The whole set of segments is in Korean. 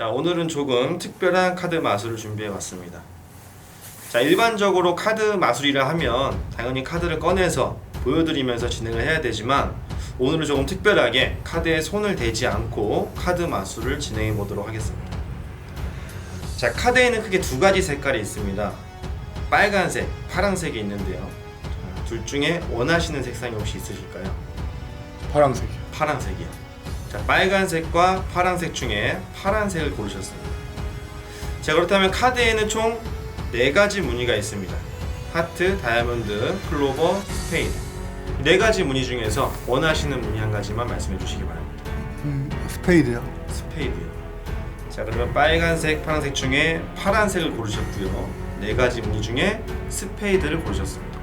자, 오늘은 조금 특별한 카드 마술을 준비해 왔습니다. 자, 일반적으로 카드 마술이라 하면 당연히 카드를 꺼내서 보여드리면서 진행을 해야 되지만 오늘은 조금 특별하게 카드에 손을 대지 않고 카드 마술을 진행해 보도록 하겠습니다. 자, 카드에는 크게 두 가지 색깔이 있습니다. 빨간색, 파란색이 있는데요. 자, 둘 중에 원하시는 색상이 혹시 있으실까요? 파란색이요. 파란색이요. 자, 빨간색과 파란색 중에 파란색을 고르셨습니다. 자, 그렇다면 카드에는 총네 가지 무늬가 있습니다. 하트, 다이아몬드, 클로버, 스페이드. 이네 가지 무늬 중에서 원하시는 무늬 한 가지만 말씀해 주시기 바랍니다. 음, 스페이드요. 스페이드요. 자, 그러면 빨간색, 파란색 중에 파란색을 고르셨고요. 네 가지 무늬 중에 스페이드를 고르셨습니다.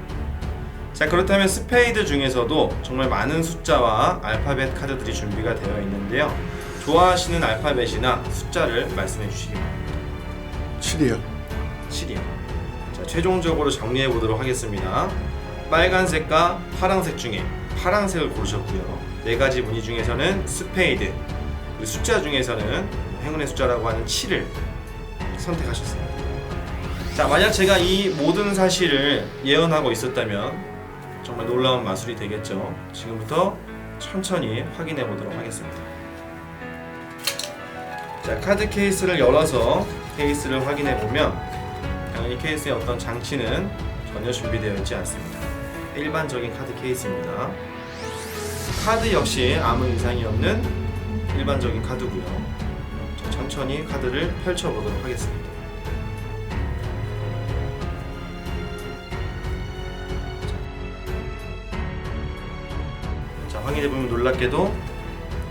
자, 그렇다면 스페이드 중에서도 정말 많은 숫자와 알파벳 카드들이 준비가 되어 있는데요. 좋아하시는 알파벳이나 숫자를 말씀해 주시기 바랍니다. 7이요. 7이요. 자, 최종적으로 정리해 보도록 하겠습니다. 빨간색과 파란색 중에 파란색을 고르셨고요. 네 가지 무늬 중에서는 스페이드, 그리고 숫자 중에서는 행운의 숫자라고 하는 7을 선택하셨습니다. 자, 만약 제가 이 모든 사실을 예언하고 있었다면 정말 놀라운 마술이 되겠죠. 지금부터 천천히 확인해 보도록 하겠습니다. 자, 카드 케이스를 열어서 케이스를 확인해 보면 당연히 케이스에 어떤 장치는 전혀 준비되어 있지 않습니다. 일반적인 카드 케이스입니다. 카드 역시 아무 이상이 없는 일반적인 카드고요. 자, 천천히 카드를 펼쳐 보도록 하겠습니다. 확인해 보면 놀랍게도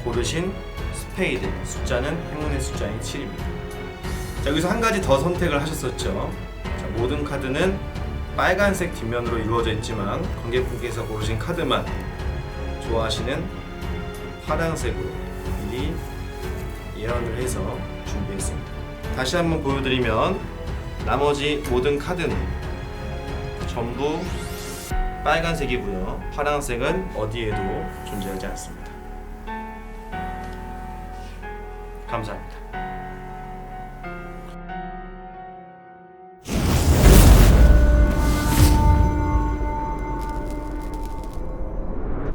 고르신 스페이드 숫자는 행운의 숫자인 7입니다. 자, 여기서 한 가지 더 선택을 하셨었죠. 자, 모든 카드는 빨간색 뒷면으로 이루어져 있지만 관객분께서 고르신 카드만 좋아하시는 파란색으로 미리 예언을 해서 준비했습니다. 다시 한번 보여드리면 나머지 모든 카드는 전부 빨간색이고요. 파란색은 어디에도 존재하지 않습니다. 감사합니다.